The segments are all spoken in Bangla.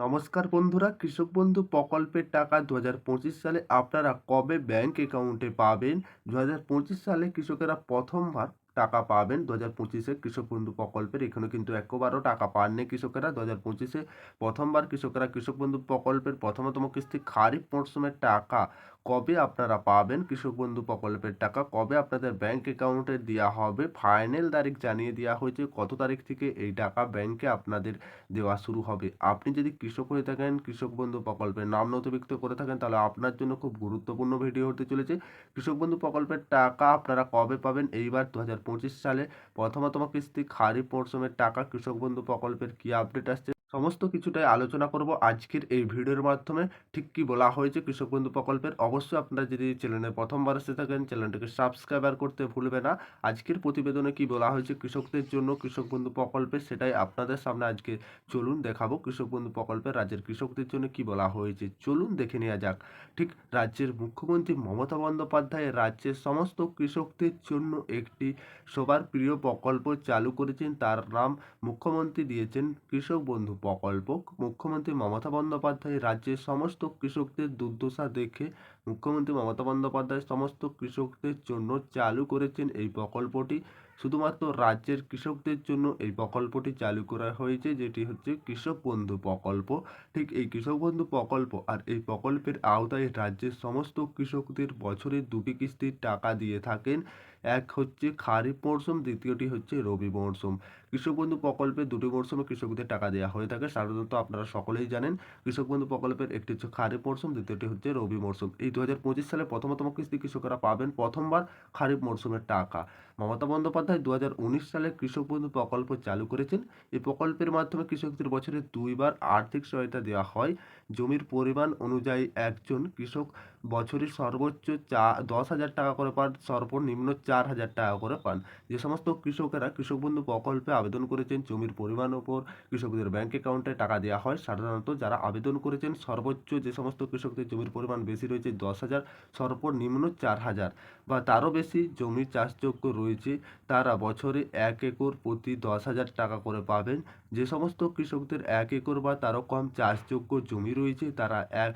নমস্কার বন্ধুরা, কৃষক বন্ধু প্রকল্পের টাকা দু হাজার পঁচিশ সালে আপনারা কবে ব্যাংক অ্যাকাউন্টে পাবেন? দু হাজার পঁচিশ সালে কৃষকেরা প্রথমবার টাকা পাবেন। দু হাজার পঁচিশে কৃষক বন্ধু প্রকল্পের এখানে কিন্তু একবারও টাকা পাননি কৃষকেরা। দু হাজার পঁচিশে প্রথমবার কৃষকেরা কৃষক বন্ধু প্রকল্পের প্রথমতম কিস্তি খারিফ মরশুমের টাকা কবে আপনারা পাবেন? কৃষক বন্ধু প্রকল্পের টাকা কবে আপনাদের ব্যাংক অ্যাকাউন্টে দেওয়া হবে? ফাইনাল তারিখ জানিয়ে দেওয়া হয়েছে। কত তারিখ থেকে এই টাকা ব্যাংকে আপনাদের দেওয়া শুরু হবে? আপনি যদি কৃষক হয়ে থাকেন, কৃষক বন্ধু প্রকল্পের নাম নথিভুক্ত করে থাকেন, তাহলে আপনার জন্য খুব গুরুত্বপূর্ণ ভিডিও হতে চলেছে। কৃষক বন্ধু প্রকল্পের টাকা আপনারা কবে পাবেন? এইবার দু হাজার পঁচিশ সালে প্রথমতম কিস্তি, খারিফ মরশুমের টাকা কৃষক বন্ধু প্রকল্পের কি আপডেট আসছে? সমস্ত কিছুটাই আলোচনা করব আজকের এই ভিডিওর মাধ্যমে। ঠিক কি বলা হয়েছে কৃষক বন্ধু প্রকল্পের? অবশ্যই আপনারা যদি চ্যানেলে প্রথমবার এসে থাকেন, চ্যানেলটিকে সাবস্ক্রাইবার করতে ভুলবে না। আজকের প্রতিবেদনে কি বলা হয়েছে কৃষকদের জন্য কৃষক বন্ধু প্রকল্পে? সেটাই আপনাদের সামনে আজকে চলুন দেখাবো। কৃষক বন্ধু প্রকল্পে রাজ্যের কৃষকদের জন্য কি বলা হয়েছে? চলুন দেখে নেওয়া যাক। ঠিক রাজ্যের মুখ্যমন্ত্রী মমতা বন্দ্যোপাধ্যায় রাজ্যের সমস্ত কৃষকদের জন্য একটি সবার প্রিয় প্রকল্প চালু করেছেন। তার নাম মুখ্যমন্ত্রী দিয়েছেন কৃষক বন্ধু প্রকল্প। মুখ্যমন্ত্রী মমতা বন্দ্যোপাধ্যায় রাজ্যের সমস্ত কৃষকদের দুর্দশা দেখে মুখ্যমন্ত্রী মমতা বন্দ্যোপাধ্যায় সমস্ত কৃষকদের জন্য চালু করেছেন এই প্রকল্পটি। শুধুমাত্র রাজ্যের কৃষকদের জন্য এই প্রকল্পটি চালু করা হয়েছে, যেটি হচ্ছে কৃষক বন্ধু প্রকল্প। ঠিক এই কৃষক বন্ধু প্রকল্প আর এই প্রকল্পের আওতায় রাজ্যের সমস্ত কৃষকদের বছরে দুটি কিস্তির টাকা দিয়ে থাকেন। এক হচ্ছে খারিফ মরশুম দ্বিতীয়টি হচ্ছে রবি মরশুম কৃষক বন্ধু প্রকল্পে দুটি মরশুমে কৃষকদের টাকা দেওয়া হয়ে থাকে। সাধারণত আপনারা সকলেই জানেন, কৃষক বন্ধু প্রকল্পের একটি হচ্ছে খারিফ মরশুম দ্বিতীয়টি হচ্ছে রবি মরশুম এই দু হাজার পঁচিশ সালে প্রথমতম কিস্তি কৃষকরা পাবেন প্রথমবার খারিফ মরশুমের টাকা। মমতা বন্দ্যোপাধ্যায় দু হাজার উনিশ সালে কৃষক বন্ধু প্রকল্প চালু করেছেন। এই প্রকল্পের মাধ্যমে কৃষকদের বছরে দুইবার আর্থিক সহায়তা দেওয়া হয়। জমির পরিমাণ অনুযায়ী একজন কৃষক বছরে সর্বোচ্চ চা দশ হাজার টাকা করে পান সর্বনিম্ন চার হাজার টাকা করে পান। যে সমস্ত কৃষকেরা, কৃষক বন্ধু প্রকল্পে আবেদন করেছেন জমির পরিমাণ ওপর কৃষকদের ব্যাংক অ্যাকাউন্টে টাকা দেওয়া হয়। সাধারণত যারা আবেদন করেছেন, সর্বোচ্চ যে সমস্ত কৃষকদের জমির পরিমাণ বেশি রয়েছে দশ হাজার, সর্বনিম্ন চার হাজার বা তারও বেশি জমি চাষযোগ্য রয়েছে, তারা বছরে এক একর প্রতি দশ হাজার টাকা করে পাবেন। যে সমস্ত কৃষকদের এক একর বা তারও কম চাষযোগ্য জমি রয়েছে, তারা এক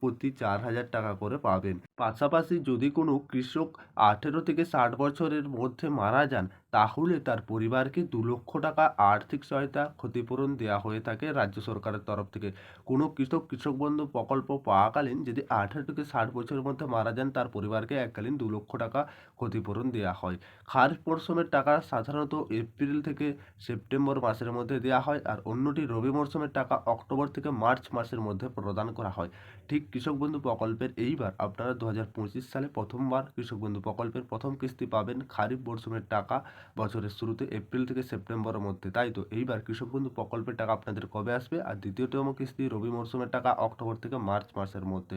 প্রতি চার হাজার টাকা করে পাবেন। পাশাপাশি যদি কোনো কৃষক আঠেরো থেকে ষাট বছরের মধ্যে মারা যান, তাহলে তার পরিবারকে দু লক্ষ টাকা আর্থিক সহায়তা ক্ষতিপূরণ দেওয়া হয়ে থাকে রাজ্য সরকারের তরফ থেকে। কোনো কৃষক কৃষক বন্ধু প্রকল্প পাওয়াকালীন যদি আঠেরো থেকে ষাট বছরের মধ্যে মারা যান, তার পরিবারকে এককালীন দু লক্ষ টাকা ক্ষতিপূরণ দেওয়া হয়। খারিফ মরশুমের টাকা সাধারণত এপ্রিল থেকে সেপ্টেম্বর মাসের মধ্যে দেওয়া হয় আর অন্যটি রবি মরশুমের টাকা অক্টোবর থেকে মার্চ মাসের মধ্যে প্রদান করা হয়। ঠিক কৃষক বন্ধু প্রকল্পের এইবার আপনারা দু হাজার পঁচিশ সালে প্রথমবার কৃষক বন্ধু প্রকল্পের প্রথম কিস্তি পাবেন খারিফ মরশুমের টাকা বছরের শুরুতে এপ্রিল থেকে সেপ্টেম্বরের মধ্যে। তাই তো? এইবার কৃষক বন্ধু প্রকল্পের টাকা আপনাদের কবে আসবে? আর দ্বিতীয়তম কিস্তি রবি মরশুমের টাকা অক্টোবর থেকে মার্চ মাসের মধ্যে।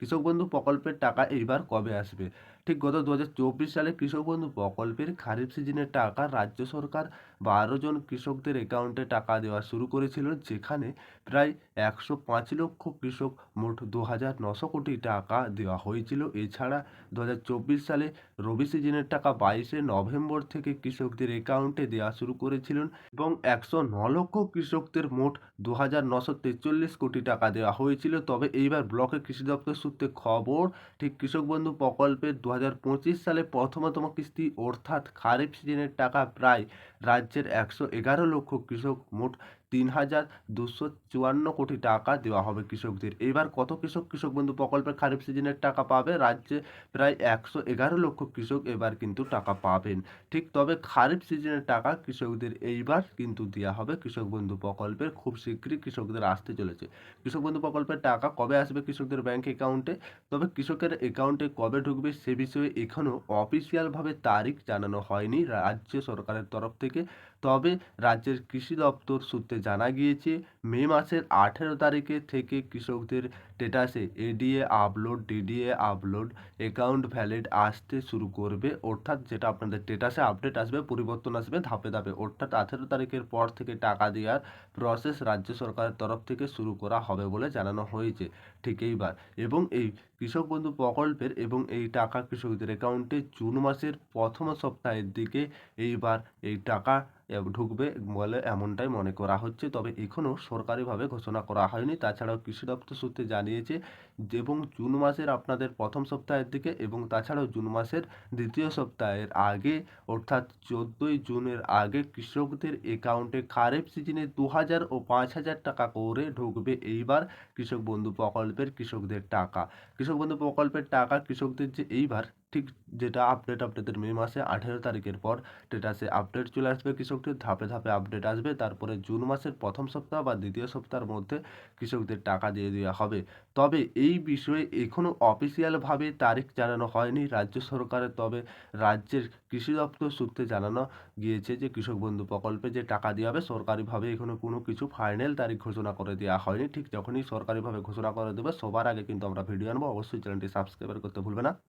কৃষক বন্ধু প্রকল্পের টাকা এইবার কবে আসবে? ঠিক গত দুহাজার চব্বিশ সালে কৃষক বন্ধু প্রকল্পের খারিফ সিজনের টাকা রাজ্য সরকার বারো জন কৃষকদের অ্যাকাউন্টে টাকা দেওয়া শুরু করেছিল, যেখানে প্রায় একশো পাঁচ লক্ষ কৃষক মোট দু হাজার নশো কোটি টাকা দেওয়া হয়েছিল। এছাড়া দু হাজার চব্বিশ সালে রবি সিজনের টাকা বাইশে নভেম্বর থেকে কৃষকদের অ্যাকাউন্টে দেওয়া শুরু করেছিলেন এবং একশো ন লক্ষ কৃষকদের মোট দু হাজার নশো তেচল্লিশ কোটি টাকা দেওয়া হয়েছিল। তবে এইবার ব্লকে কৃষি দপ্তর সূত্রে খবর, ঠিক কৃষক বন্ধু প্রকল্পের দু হাজার পঁচিশ সালে প্রথমতম কিস্তি অর্থাৎ খারিফ সিজনের টাকা প্রায় রাজ্যের একশো এগারো লক্ষ কৃষক মোট তিন হাজার দুশো চুয়ান্ন কোটি টাকা দেওয়া হবে কৃষকদের। এবার কত কৃষক কৃষক বন্ধু প্রকল্পের খারিফ সিজনের টাকা পাবে? রাজ্যে প্রায় একশো এগারো লক্ষ কৃষক এবার কিন্তু টাকা পাবেন। ঠিক তবে খারিফ সিজনের টাকা কৃষকদের এইবার কিন্তু দেওয়া হবে। কৃষক বন্ধু প্রকল্পের খুব শীঘ্রই কৃষকদের আসতে চলেছে। কৃষক বন্ধু প্রকল্পের টাকা কবে আসবে কৃষকদের ব্যাংক অ্যাকাউন্টে? তবে কৃষকের অ্যাকাউন্টে কবে ঢুকবে সে বিষয়ে এখনও অফিসিয়ালভাবে তারিখ জানানো হয়নি। রাজ্য সরকারের তরফ থেকে তবে রাজ্যের কৃষি দপ্তর সূত্রে জানা গিয়েছে, মে মাসের আঠেরো তারিখে থেকে কৃষকদের স্টেটাসে ADA upload, DDA upload, account valid আসতে শুরু করবে। অর্থাৎ যেটা আপনাদের স্টেটাসে আপডেট আসবে, পরিবর্তন আসবে ধাপে ধাপে। অর্থাৎ আঠেরো তারিখের পর থেকে টাকা দেওয়ার প্রসেস রাজ্য সরকারের তরফ থেকে শুরু করা হবে বলে জানানো হয়েছে। ঠিক এইবার। এবং এই কৃষক বন্ধু প্রকল্পের এবং এই টাকা কৃষকদের অ্যাকাউন্টে জুন মাসের প্রথম সপ্তাহের দিকে এইবার এই টাকা ঢুকবে বলে এমনটাই মনে করা হচ্ছে। তবে এখনও সরকারিভাবে ঘোষণা করা হয়নি। তাছাড়াও কৃষি দপ্তর সূত্রে জানিয়েছে এবং জুন মাসের আপনাদের প্রথম সপ্তাহের দিকে এবং তাছাড়াও জুন মাসের দ্বিতীয় সপ্তাহের আগে, অর্থাৎ চোদ্দোই জুনের আগে কৃষকদের অ্যাকাউন্টে খারিফ সিজনে দু হাজার ও পাঁচ হাজার টাকা করে ঢুকবে এইবার কৃষক বন্ধু প্রকল্পের কৃষকদের টাকা। কৃষক বন্ধু প্রকল্পের টাকা কৃষকদের যে এইবার ঠিক যেটা আপডেট আপনাদের মে মাসে আঠেরো তারিখের পর স্টেটাসে আপডেট চলে আসবে কৃষকদের, ধাপে ধাপে আপডেট আসবে। তারপরে জুন মাসের প্রথম সপ্তাহ বা দ্বিতীয় সপ্তাহের মধ্যে কৃষকদের টাকা দিয়ে দেওয়া হবে। তবে এই বিষয়ে এখনও অফিসিয়ালভাবে তারিখ জানানো হয়নি রাজ্য সরকারের। তবে রাজ্যের কৃষি দপ্তর সূত্রে জানানো গিয়েছে যে কৃষক বন্ধু প্রকল্পে যে টাকা দেওয়া হবে সরকারিভাবে এখনও কোনো কিছু ফাইনাল তারিখ ঘোষণা করে দেওয়া হয়নি। ঠিক যখনই সরকারিভাবে ঘোষণা করে দেবে সবার আগে কিন্তু আমরা ভিডিও আনব। অবশ্যই চ্যানেলটি সাবস্ক্রাইব করতে ভুলবে না।